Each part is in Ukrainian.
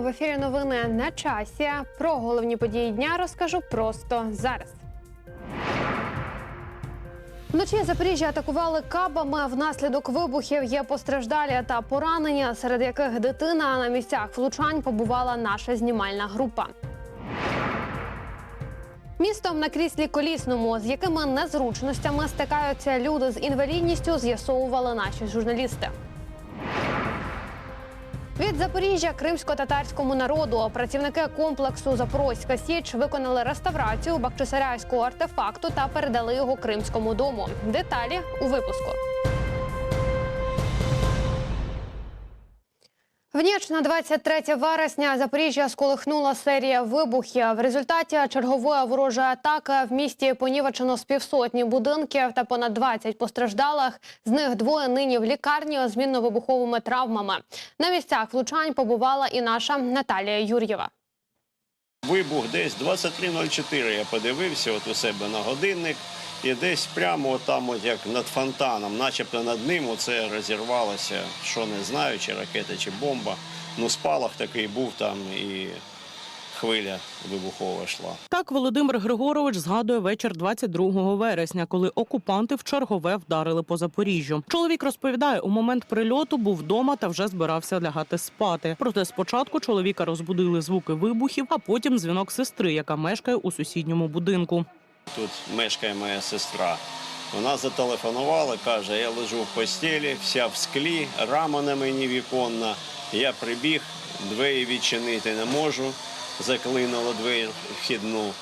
В ефірі. Новини на часі. Про головні події дня розкажу просто зараз. Вночі Запоріжжя атакували кабами. Внаслідок вибухів є постраждалі та поранення, серед яких дитина на місцях влучань побувала наша знімальна група. Містом на кріслі колісному, з якими незручностями стикаються люди з інвалідністю, з'ясовували наші журналісти. Від Запоріжжя кримсько-татарському народу працівники комплексу Запорозька Січ виконали реставрацію бахчисарайського артефакту та передали його Кримському дому. Деталі у випуску. В ніч на 23 вересня Запоріжжя сколихнула серія вибухів. В результаті чергової ворожої атаки в місті понівечено з півсотні будинків та понад 20 постраждалих. З них двоє нині в лікарні з мінно-вибуховими травмами. На місцях влучань побувала і наша Наталія Юр'єва. Вибух десь 23.04 я подивився от у себе на годинник. І десь прямо там, от як над фонтаном, начебто над ним оце розірвалося, що не знаю, чи ракета, чи бомба. Ну, спалах такий був там і хвиля вибухова йшла. Так Володимир Григорович згадує вечір 22 вересня, коли окупанти в чергове вдарили по Запоріжжю. Чоловік розповідає, у момент прильоту був вдома та вже збирався лягати спати. Проте спочатку чоловіка розбудили звуки вибухів, а потім дзвінок сестри, яка мешкає у сусідньому будинку. Тут мешкає моя сестра. Вона зателефонувала, каже, я лежу в постелі, вся в склі, рама на мені віконна. Я прибіг, двері відчинити не можу. Заклинуло двері вхідну.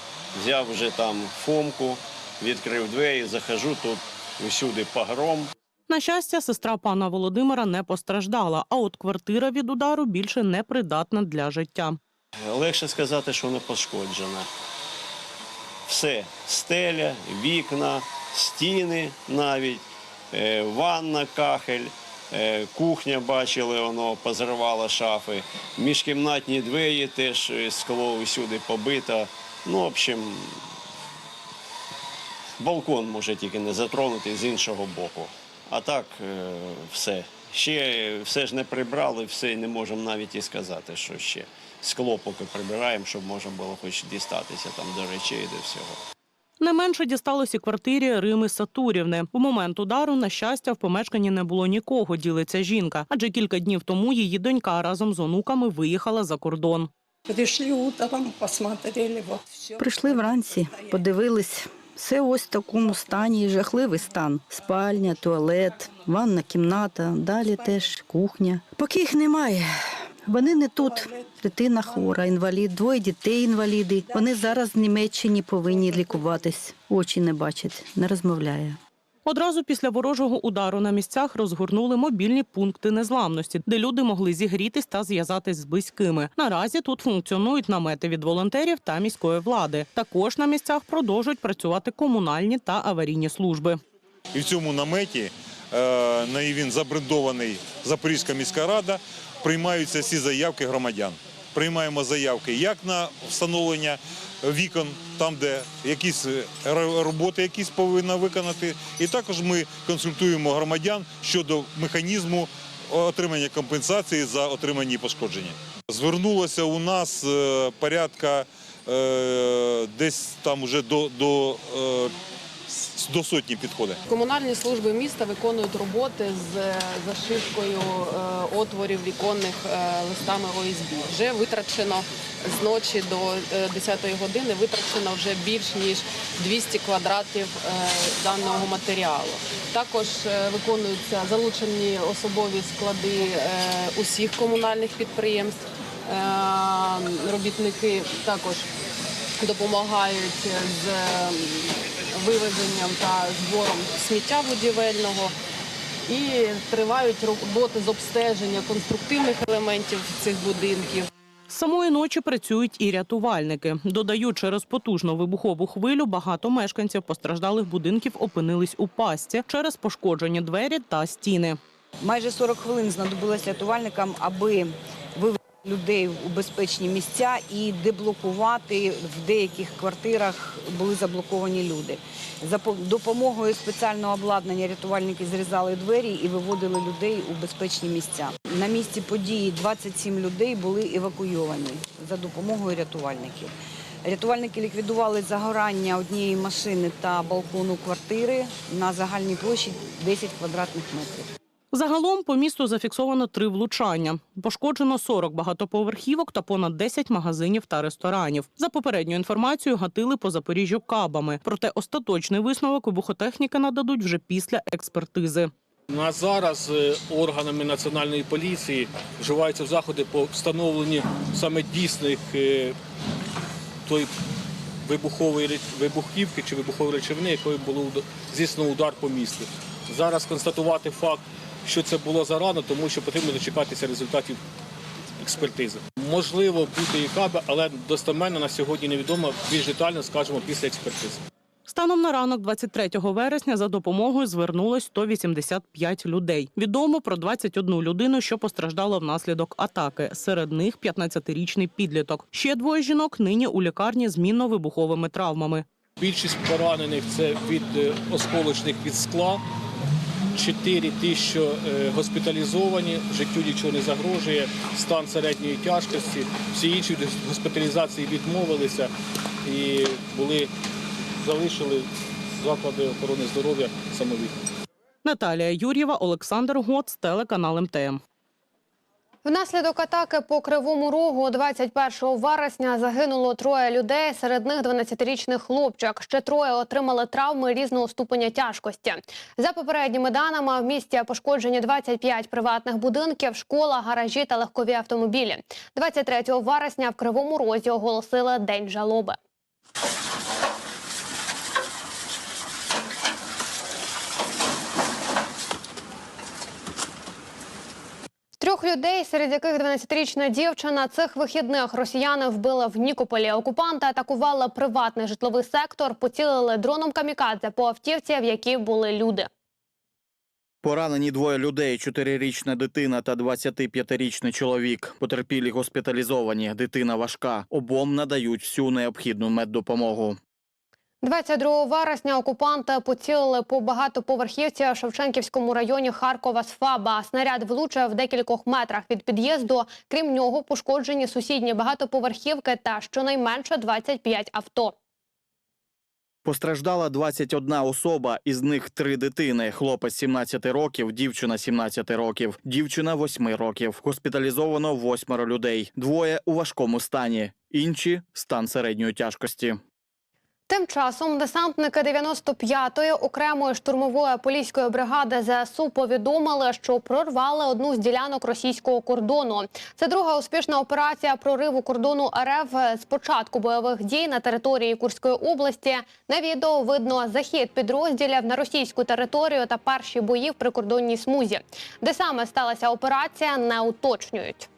Взяв вже там фомку, відкрив двері, захожу тут усюди погром. На щастя, сестра пана Володимира не постраждала, а от квартира від удару більше не придатна для життя. Легше сказати, що не пошкоджена. Все, стеля, вікна, стіни навіть, е, ванна, кахель, е, кухня бачили, воно позривало шафи. Міжкімнатні двері теж е, скло усюди побито. Ну, в общем, балкон може тільки не затронути з іншого боку. А так все. Ще все ж не прибрали, все не можемо навіть і сказати, що ще. Скло поки прибираємо, щоб можна було хоч дістатися там до речей, до всього. Не менше дісталося квартирі Рими Сатурівни. У момент удару, на щастя, в помешканні не було нікого, ділиться жінка. Адже кілька днів тому її донька разом з онуками виїхала за кордон. Пришли утром, посмотрели. Прийшли вранці, подивились. Все ось в такому стані, жахливий стан. Спальня, туалет, ванна кімната, далі теж кухня. Поки їх немає. Вони не тут. Дитина хвора, інвалід, двоє дітей інваліди. Вони зараз в Німеччині повинні лікуватись. Очі не бачать, не розмовляє. Одразу після ворожого удару на місцях розгорнули мобільні пункти незламності, де люди могли зігрітись та зв'язатись з близькими. Наразі тут функціонують намети від волонтерів та міської влади. Також на місцях продовжують працювати комунальні та аварійні служби. І в цьому наметі, е, на він забрендований Запорізька міська рада, приймаються всі заявки громадян. Приймаємо заявки як на встановлення вікон, там, де якісь е, роботи якісь повинна виконати. І також ми консультуємо громадян щодо механізму отримання компенсації за отримані пошкодження. Звернулося у нас е, порядка е, десь там уже до, до, до сотні підходить. Комунальні служби міста виконують роботи з е, зашивкою е, отворів віконних е, листами ОСБ. Вже витрачено з ночі до 10-ї години витрачено вже більш ніж 200 квадратів даного матеріалу. Також виконуються залучені особові склади усіх комунальних підприємств. Робітники також допомагають з вивезенням та збором сміття будівельного. І тривають роботи з обстеження конструктивних елементів цих будинків. Самої ночі працюють і рятувальники. Додають, через потужну вибухову хвилю багато мешканців постраждалих будинків опинились у пастці через пошкоджені двері та стіни. Майже 40 хвилин знадобилось рятувальникам, аби вивести людей у безпечні місця і деблокувати в деяких квартирах були заблоковані люди. За по- допомогою спеціального обладнання рятувальники зрізали двері і виводили людей у безпечні місця. На місці події 27 людей були евакуйовані за допомогою рятувальників. Рятувальники ліквідували загорання однієї машини та балкону квартири на загальній площі 10 квадратних метрів. Загалом по місту зафіксовано три влучання. Пошкоджено 40 багатоповерхівок та понад 10 магазинів та ресторанів. За попередньою інформацією, гатили по Запоріжжю кабами. Проте остаточний висновок вибухотехніки нададуть вже після експертизи. На зараз е, органами національної поліції вживаються заходи по встановленню саме дійсних е, тої вибухової вибухівки чи вибухової речовини, якою було здійснено удар по місту. Зараз констатувати факт, що це було зарано, тому що потрібно дочекатися результатів експертизи. Можливо, бути і каби, але достеменно на сьогодні невідомо. Більш детально скажемо після експертизи. Станом на ранок 23 вересня за допомогою звернулось 185 людей. Відомо про 21 людину, що постраждала внаслідок атаки. Серед них 15-річний підліток. Ще двоє жінок нині у лікарні з мінно-вибуховими травмами. Більшість поранених це від е, осколочних від скла. Чотири тисячі е, госпіталізовані, життю нічого не загрожує, стан середньої тяжкості. Всі інші госпіталізації відмовилися і були залишили заклади охорони здоров'я самовідно. Наталія Юр'єва, Олександр Гоц, телеканал МТМ. Внаслідок атаки по Кривому Рогу 21 вересня загинуло троє людей, серед них 12-річний хлопчик. Ще троє отримали травми різного ступеня тяжкості. За попередніми даними, в місті пошкоджені 25 приватних будинків, школа, гаражі та легкові автомобілі. 23 вересня в Кривому Розі оголосили День жалоби. Трьох людей, серед яких 12-річна дівчина, цих вихідних росіяни вбили в Нікополі. Окупанти атакували приватний житловий сектор, поцілили дроном камікадзе по автівці, в якій були люди. Поранені двоє людей: чотирирічна дитина та 25-річний чоловік. Потерпілі госпіталізовані. Дитина важка. Обом надають всю необхідну меддопомогу. 22 вересня окупанти поцілили по багатоповерхівці в Шевченківському районі Харкова з ФАБа. Снаряд влучив в декількох метрах від під'їзду. Крім нього, пошкоджені сусідні багатоповерхівки та щонайменше 25 авто. Постраждала 21 особа, із них три дитини: хлопець 17 років, дівчина 17 років, дівчина 8 років. Госпіталізовано восьмеро людей. Двоє у важкому стані, інші стан середньої тяжкості. Тим часом десантники 95-ї окремої штурмової поліської бригади ЗСУ повідомили, що прорвали одну з ділянок російського кордону. Це друга успішна операція прориву кордону РФ з початку бойових дій на території Курської області. На відео видно захід підрозділів на російську територію та перші бої в прикордонній смузі. Де саме сталася операція, не уточнюють.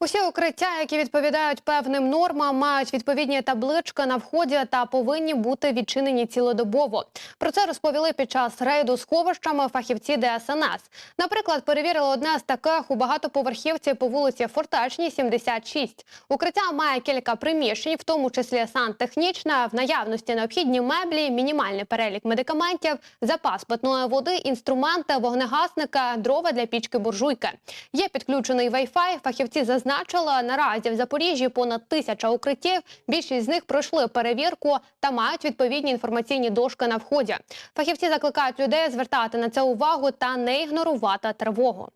Усі укриття, які відповідають певним нормам, мають відповідні таблички на вході та повинні бути відчинені цілодобово. Про це розповіли під час рейду сховищами фахівці ДСНС. Наприклад, перевірили одне з таких у багатоповерхівці по вулиці Фортечній, 76. Укриття має кілька приміщень, в тому числі сантехнічне, в наявності необхідні меблі, мінімальний перелік медикаментів, запас питної води, інструменти, вогнегасника, дрова для пічки буржуйки. Є підключений Wi-Fi. Фахівці зазначили, наразі в Запоріжжі понад тисяча укриттів. Більшість з них пройшли перевірку та мають відповідні інформаційні дошки на вході. Фахівці закликають людей звертати на це увагу та не ігнорувати тривогу.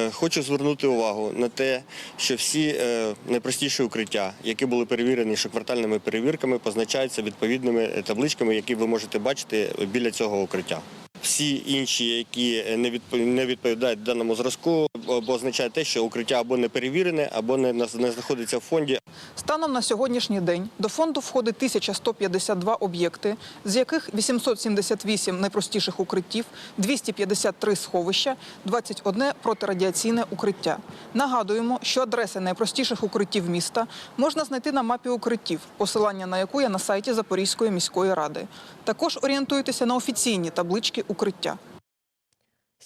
Е, Хочу звернути увагу на те, що всі е, найпростіші укриття, які були перевірені щоквартальними перевірками, позначаються відповідними е, табличками, які ви можете бачити біля цього укриття. Всі інші, які не відпо- відповідають даному зразку, означає те, що укриття або не перевірене, або не знаходиться в фонді, Станом на сьогоднішній день до фонду входить 1152 об'єкти, з яких 878 найпростіших укриттів, 253 сховища, 21 протирадіаційне укриття. Нагадуємо, що адреси найпростіших укриттів міста можна знайти на мапі укриттів, посилання на яку є на сайті Запорізької міської ради. Також орієнтуйтеся на офіційні таблички укриття.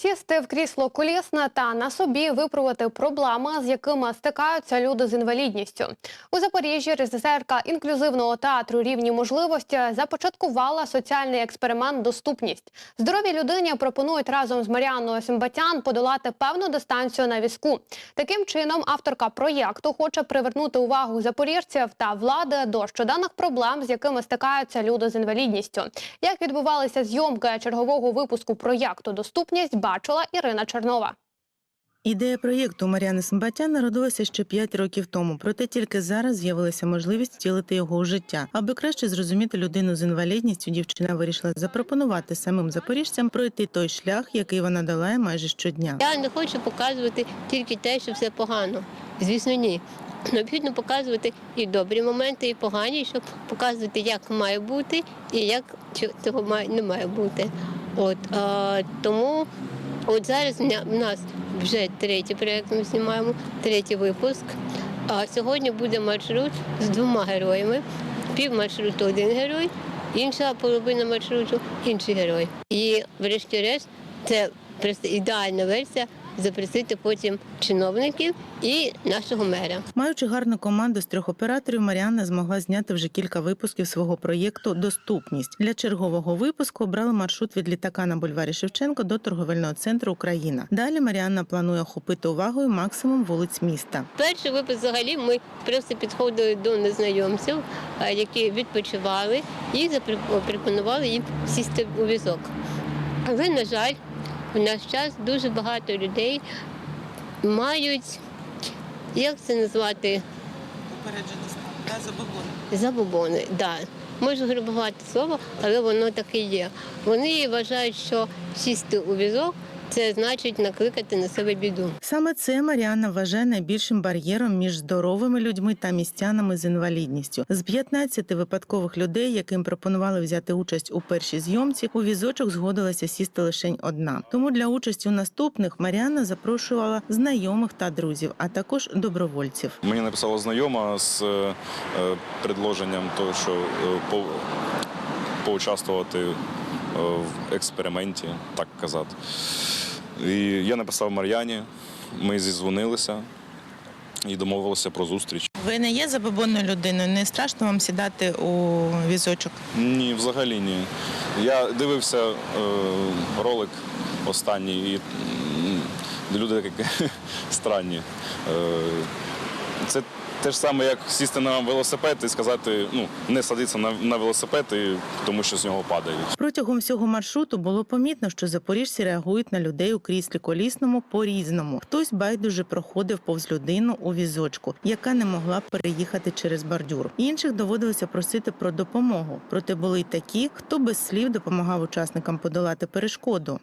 Сісти в крісло колісне та на собі виправити проблеми, з якими стикаються люди з інвалідністю. У Запоріжжі режисерка інклюзивного театру рівні можливості започаткувала соціальний експеримент Доступність. Здоровій людині пропонують разом з Маріаною Симбатян подолати певну дистанцію на візку. Таким чином, авторка проєкту хоче привернути увагу запоріжців та влади до щоденних проблем, з якими стикаються люди з інвалідністю. Як відбувалися зйомки чергового випуску проєкту Доступність, бачила Ірина Чернова. Ідея проєкту Мар'яни Симбатян народилася ще 5 років тому, проте тільки зараз з'явилася можливість втілити його у життя. Аби краще зрозуміти людину з інвалідністю, дівчина вирішила запропонувати самим запоріжцям пройти той шлях, який вона долає майже щодня. Я не хочу показувати тільки те, що все погано. Звісно, ні. Необхідно показувати і добрі моменти, і погані, щоб показувати, як має бути і як цього має, не має бути. От, а, тому от зараз в нас вже третій проєкт ми знімаємо, третій випуск. А сьогодні буде маршрут з двома героями. Пів маршруту один герой, інша половина маршруту інший герой. І врешті-решт це просто ідеальна версія запросити потім чиновників і нашого мера. Маючи гарну команду з трьох операторів, Маріанна змогла зняти вже кілька випусків свого проєкту Доступність для чергового випуску обрали маршрут від літака на бульварі Шевченко до торговельного центру Україна. Далі Маріанна планує охопити увагою максимум вулиць міста. Перший випуск взагалі ми просто підходили до незнайомців, які відпочивали, і запропонували їм сісти у візок. Але, на жаль, в наш час дуже багато людей мають, як це назвати, забобони. Да. Можу грабувати слово, але воно таке є. Вони вважають, що сісти у візок це значить накликати на себе біду. Саме це Маріанна вважає найбільшим бар'єром між здоровими людьми та містянами з інвалідністю. З 15 випадкових людей, яким пропонували взяти участь у першій зйомці, у візочок згодилася сісти лише одна. Тому для участі у наступних Маріанна запрошувала знайомих та друзів, а також добровольців. Мені написала знайома з е, предложенням того, що е, поучаствувати е, в експерименті, так казати. І я написав Мар'яні, ми зізвонилися і домовилися про зустріч. Ви не є забобонною людиною. Не страшно вам сідати у візочок? Ні, взагалі ні. Я дивився е, ролик останній, і люди такі странні. Е, це те ж саме, як сісти на велосипед і сказати, ну, не садитися на, на велосипед, і, тому що з нього падають. Протягом всього маршруту було помітно, що запоріжці реагують на людей у кріслі колісному по-різному. Хтось байдуже проходив повз людину у візочку, яка не могла переїхати через бордюр. Інших доводилося просити про допомогу. Проте були й такі, хто без слів допомагав учасникам подолати перешкоду.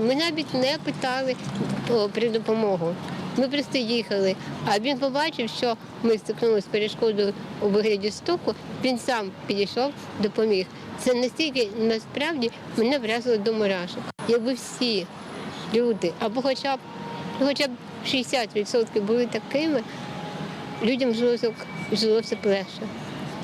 Ми навіть не питали про допомогу. Ми просто їхали. А він побачив, що ми стикнулися з перешкодою у вигляді стуку, він сам підійшов, допоміг. Це настільки насправді мене вразило до мурашок. Якби всі люди, або хоча б, хоча б 60% були такими, людям жилося, жилося плеше.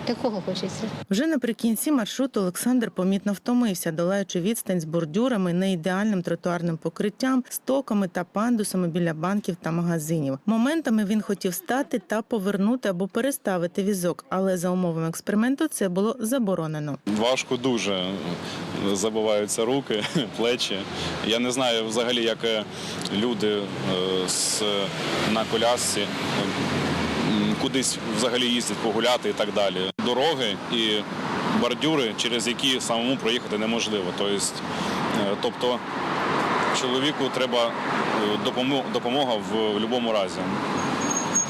Такого хочеться. Вже наприкінці маршруту Олександр помітно втомився, долаючи відстань з бордюрами, неідеальним тротуарним покриттям, стоками та пандусами біля банків та магазинів. Моментами він хотів стати та повернути або переставити візок, але за умовами експерименту це було заборонено. Важко дуже забиваються руки, плечі. Я не знаю взагалі, як е, люди е, з, на колясці кудись взагалі їздять погуляти і так далі. Дороги і бордюри, через які самому проїхати неможливо. Тобто, е, тобто чоловіку треба допомога, допомога в будь-якому разі.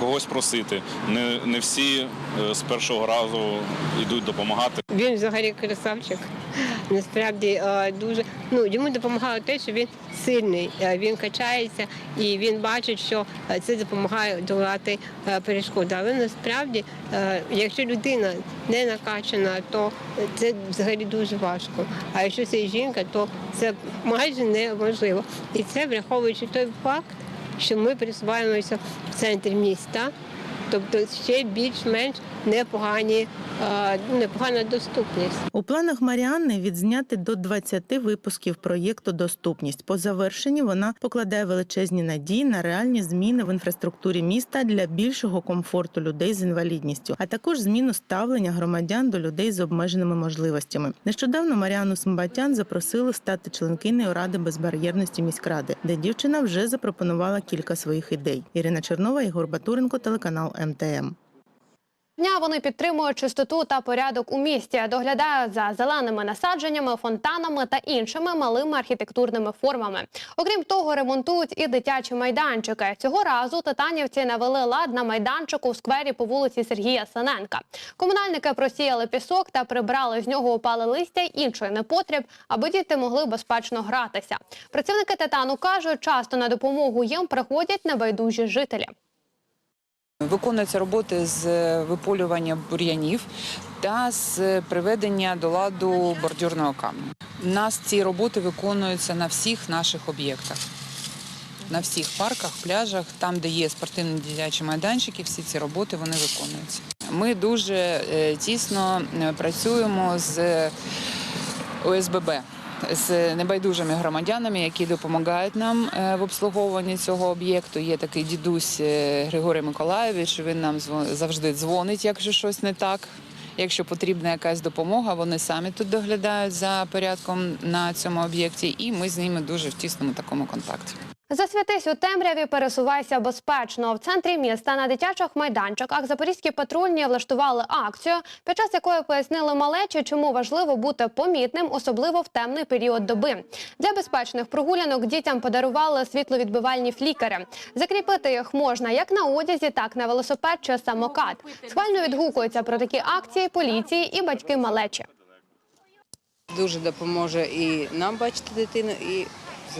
Когось просити. Не, не всі е, з першого разу йдуть допомагати. Він взагалі красавчик. Насправді е, дуже ну йому допомагає те, що він сильний, е, він качається і він бачить, що це допомагає долати перешкоди. Але насправді, якщо людина не накачана, то це взагалі дуже важко. А якщо це жінка, то це майже неможливо. І це враховуючи той факт, що ми присуваємося в центрі міста, тобто ще більш-менш непогані, е, непогана доступність. У планах Маріанни відзняти до 20 випусків проєкту Доступність. По завершенні вона покладає величезні надії на реальні зміни в інфраструктурі міста для більшого комфорту людей з інвалідністю, а також зміну ставлення громадян до людей з обмеженими можливостями. Нещодавно Маріану Смбатян запросили стати членкинею ради безбар'єрності міськради, де дівчина вже запропонувала кілька своїх ідей. Ірина Чернова, Ігор Батуренко, телеканал МТМ. Дня вони підтримують чистоту та порядок у місті, доглядають за зеленими насадженнями, фонтанами та іншими малими архітектурними формами. Окрім того, ремонтують і дитячі майданчики. Цього разу титанівці навели лад на майданчику в сквері по вулиці Сергія Саненка. Комунальники просіяли пісок та прибрали з нього опале листя й інший непотріб, аби діти могли безпечно гратися. Працівники титану кажуть, часто на допомогу їм приходять небайдужі жителі. Виконуються роботи з виполювання бур'янів та з приведення до ладу бордюрного каменю. У нас ці роботи виконуються на всіх наших об'єктах. На всіх парках, пляжах, там, де є спортивні дитячі майданчики, всі ці роботи вони виконуються. Ми дуже е, тісно е, працюємо з ОСББ, з небайдужими громадянами, які допомагають нам е, в обслуговуванні цього об'єкту. Є такий дідусь е, Григорій Миколаєвич. Він нам завжди дзвонить, якщо щось не так. Якщо потрібна якась допомога, вони самі тут доглядають за порядком на цьому об'єкті, і ми з ними дуже в тісному такому контакті. Засвітись у темряві, пересувайся безпечно. В центрі міста на дитячих майданчиках запорізькі патрульні влаштували акцію, під час якої пояснили малечі, чому важливо бути помітним, особливо в темний період доби. Для безпечних прогулянок дітям подарували світловідбивальні флікери. Закріпити їх можна як на одязі, так на велосипед чи самокат. Схвально відгукуються про такі акції поліції і батьки малечі. Дуже допоможе і нам бачити дитину, і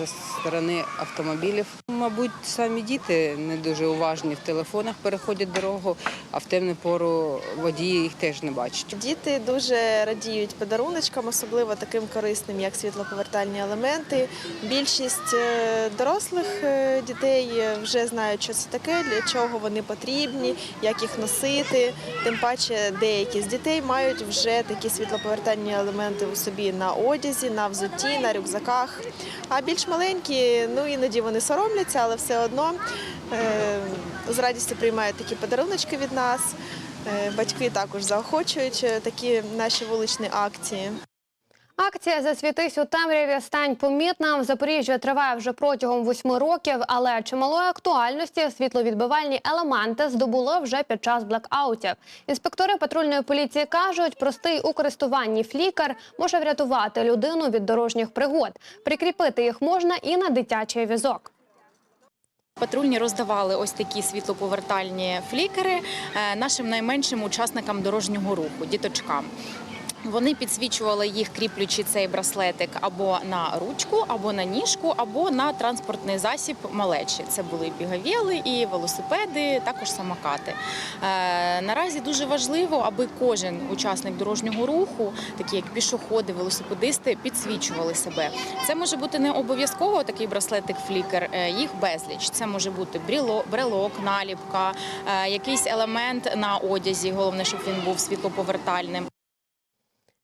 зі сторони автомобілів. Мабуть, самі діти не дуже уважні в телефонах переходять дорогу, а в темну пору водії їх теж не бачать. Діти дуже радіють подаруночкам, особливо таким корисним, як світлоповертальні елементи. Більшість е, дорослих е, дітей е, вже знають, що це таке, для чого вони потрібні, як їх носити. Тим паче деякі з дітей мають вже такі світлоповертальні елементи у собі на одязі, на взутті, на рюкзаках. А більш маленькі, ну іноді вони соромляться, але все одно е, з радістю приймають такі подаруночки від нас. Е, Батьки також заохочують е, такі наші вуличні акції. Акція Засвітись у темряві стань помітна в Запоріжжі триває вже протягом восьми років, але чималої актуальності світловідбивальні елементи здобули вже під час блекаутів. Інспектори патрульної поліції кажуть, простий у користуванні флікер може врятувати людину від дорожніх пригод. Прикріпити їх можна і на дитячий візок. Патрульні роздавали ось такі світлоповертальні флікери е, нашим найменшим учасникам дорожнього руху, діточкам. Вони підсвічували їх, кріплючи цей браслетик або на ручку, або на ніжку, або на транспортний засіб малечі. Це були і бігавіли, і велосипеди, також самокати. Е, наразі дуже важливо, аби кожен учасник дорожнього руху, такі як пішоходи, велосипедисти, підсвічували себе. Це може бути не обов'язково такий браслетик флікер, їх безліч. Це може бути брелок, наліпка, е, якийсь елемент на одязі. Головне, щоб він був світлоповертальним.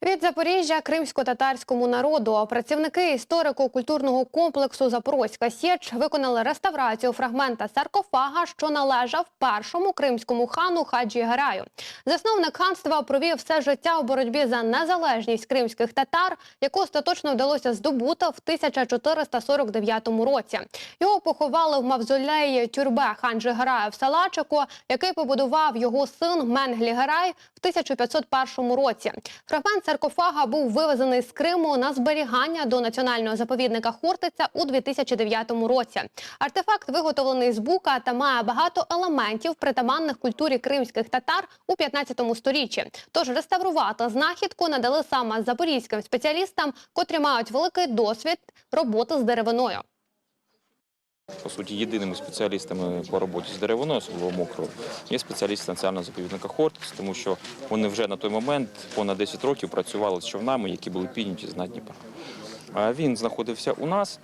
Від Запоріжжя кримсько-татарському народу працівники історико-культурного комплексу Запорозька Січ виконали реставрацію фрагмента саркофага, що належав першому кримському хану Хаджі Гераю. Засновник ханства провів все життя у боротьбі за незалежність кримських татар, яку остаточно вдалося здобути в 1449 році. Його поховали в мавзолеї тюрбе Ханджі Герая в Салачику, який побудував його син Менглі Герай в 1501 році. Фрагмент саркофага був вивезений з Криму на зберігання до національного заповідника Хортиця у 2009 році. Артефакт виготовлений з бука та має багато елементів, притаманних культурі кримських татар у 15 сторіччі. Тож реставрувати знахідку надали саме запорізьким спеціалістам, котрі мають великий досвід роботи з деревиною. По суті, єдиними спеціалістами по роботі з деревиною, особливо мокрою, є спеціалісти національного заповідника Хортис, тому що вони вже на той момент понад 10 років працювали з човнами, які були підняті з дна Дніпра. Він знаходився у нас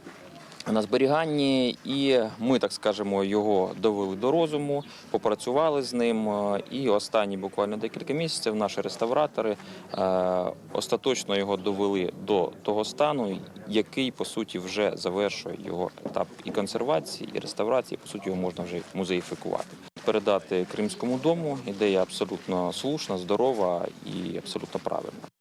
на зберіганні, і ми, так скажемо, його довели до розуму, попрацювали з ним. е, І останні буквально декілька місяців наші реставратори е, остаточно його довели до того стану, який по суті вже завершує його етап і консервації, і реставрації. По суті, його можна вже музеїфікувати. Передати Кримському дому ідея абсолютно слушна, здорова і абсолютно правильна.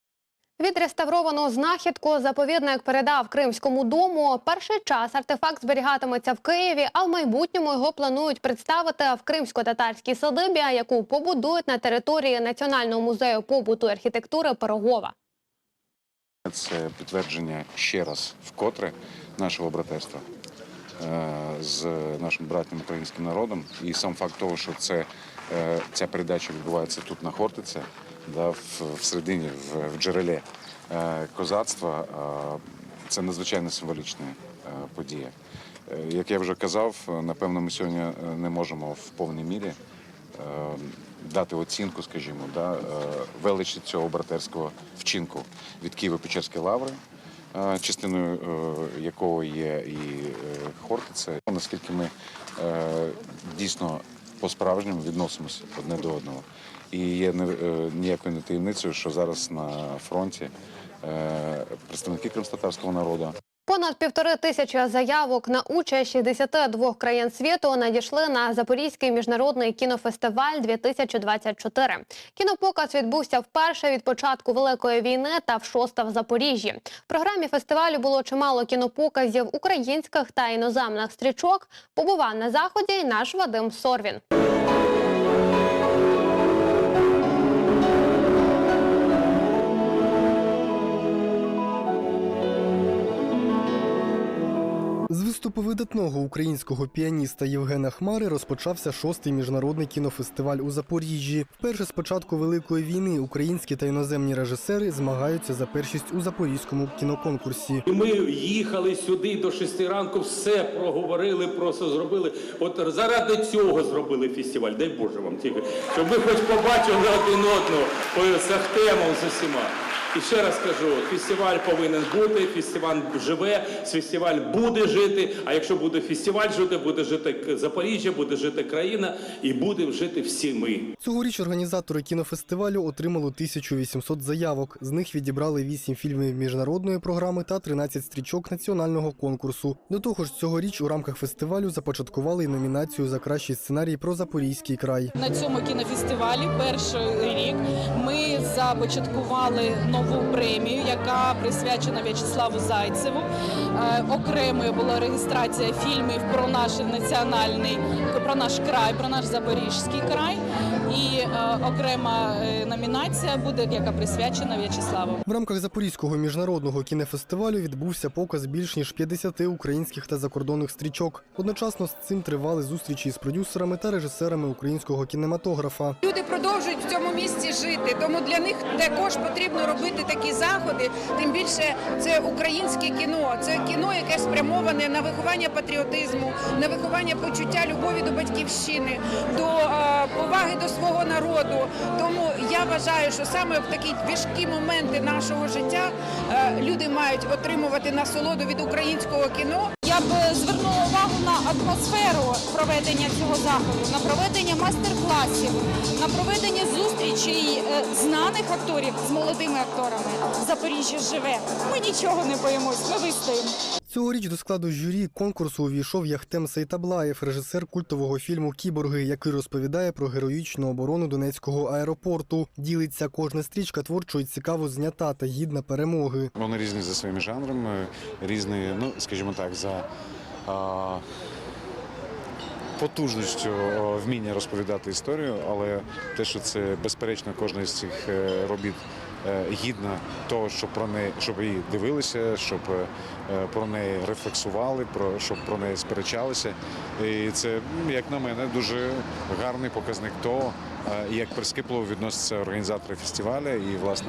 Відреставровану знахідку заповідник передав Кримському дому. Перший час артефакт зберігатиметься в Києві, а в майбутньому його планують представити в кримсько-татарській садибі, яку побудують на території Національного музею побуту і архітектури Пирогова. Це підтвердження ще раз вкотре нашого братерства е, з нашим братнім українським народом. І сам факт того, що це, е, ця передача відбувається тут на Хортице, да, в, всередині, в, в джерелі е, козацтва, е, це надзвичайно символічна е, подія. Як я вже казав, напевно, ми сьогодні не можемо в повній мірі дати оцінку, скажімо, да, величі цього братерського вчинку від Києво-Печерської лаври, частиною якого є і Хортиця. Наскільки ми дійсно по-справжньому відносимося одне до одного. І є не- е, ніякою не таємницею, що зараз на фронті е, представники кримськотатарського народу Понад півтори тисячі заявок на участь 62 країн світу надійшли на Запорізький міжнародний кінофестиваль 2024. Кінопоказ відбувся вперше від початку великої війни та вшоста в Запоріжжі. В програмі фестивалю було чимало кінопоказів українських та іноземних стрічок. Побував на заході й наш Вадим Сорвін. Виступу видатного українського піаніста Євгена Хмари розпочався шостий міжнародний кінофестиваль у Запоріжжі. Вперше з початку великої війни українські та іноземні режисери змагаються за першість у запорізькому кіноконкурсі. Ми їхали сюди до шести ранку, все проговорили, просто зробили. От заради цього зробили фестиваль. Дай Боже вам тільки, щоб ви хоч побачили один одного по Сахтемом з усіма. І ще раз кажу, фестиваль повинен бути, фестиваль живе, фестиваль буде жити. А якщо буде фестиваль жити, буде жити Запоріжжя, буде жити країна і будемо жити всі ми. Цьогоріч організатори кінофестивалю отримали 1800 заявок. З них відібрали 8 фільмів міжнародної програми та 13 стрічок національного конкурсу. До того ж, цьогоріч у рамках фестивалю започаткували й номінацію за кращий сценарій про Запорізький край. На цьому кінофестивалі перший рік ми започаткували нову премію, яка присвячена В'ячеславу Зайцеву. Е, Окремою була реєстрація фільмів про наш національний, про наш край, про наш Запорізький край. І е, окрема е, номінація буде, яка присвячена В'ячеславу. В рамках Запорізького міжнародного кінофестивалю відбувся показ більш ніж 50 українських та закордонних стрічок. Одночасно з цим тривали зустрічі з продюсерами та режисерами українського кінематографа. Люди продовжують в цьому місці жити, тому для них також потрібно робити такі заходи. Тим більше це українське кіно. Це кіно, яке спрямоване на виховання патріотизму, на виховання почуття любові до батьківщини, до е, поваги до свого народу. Тому я вважаю, що саме в такі важкі моменти нашого життя е, люди мають отримувати насолоду від українського кіно. Я б звернула увагу на атмосферу проведення цього заходу, на проведення майстер-класів, на проведення зустрічей е, знаних акторів з молодими акторами. Запоріжжя живе. Ми нічого не боїмось, ми вистоїмо. Цьогоріч до складу журі конкурсу увійшов Яхтем Сейтаблаєв, режисер культового фільму Кіборги, який розповідає про героїчну оборону Донецького аеропорту. Ділиться кожна стрічка творчо і цікаво знята та гідна перемоги. Вони різні за своїми жанрами, різні, ну скажімо так, за а, потужністю вміння розповідати історію, але те, що це безперечно кожна з цих е, робіт гідна того, щоб про неї, щоб її дивилися, щоб е, про неї рефлексували, про щоб про неї сперечалися. І це, як на мене, дуже гарний показник того, е, як прискіпливо відносяться організатори фестивалю і власне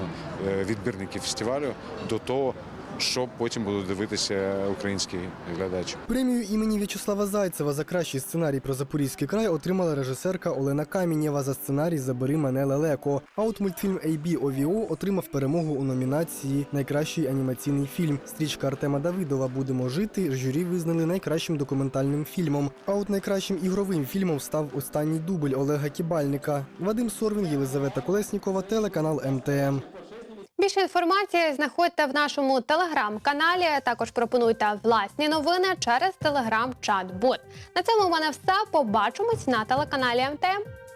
е, відбірники фестивалю до того, що потім будуть дивитися українські глядачі. Премію імені В'ячеслава Зайцева за кращий сценарій про Запорізький край отримала режисерка Олена Камінєва за сценарій Забери мене лелеко. А от мультфільм AB OVO отримав перемогу у номінації Найкращий анімаційний фільм. Стрічка Артема Давидова Будемо жити. Журі визнали найкращим документальним фільмом. А от найкращим ігровим фільмом став останній дубль Олега Кібальника. Вадим Сорвін, Єлизавета Колеснікова, телеканал МТМ. Більше інформації знаходьте в нашому телеграм-каналі. Також пропонуйте власні новини через телеграм-чат-бот. На цьому в мене все. Побачимось на телеканалі МТМ.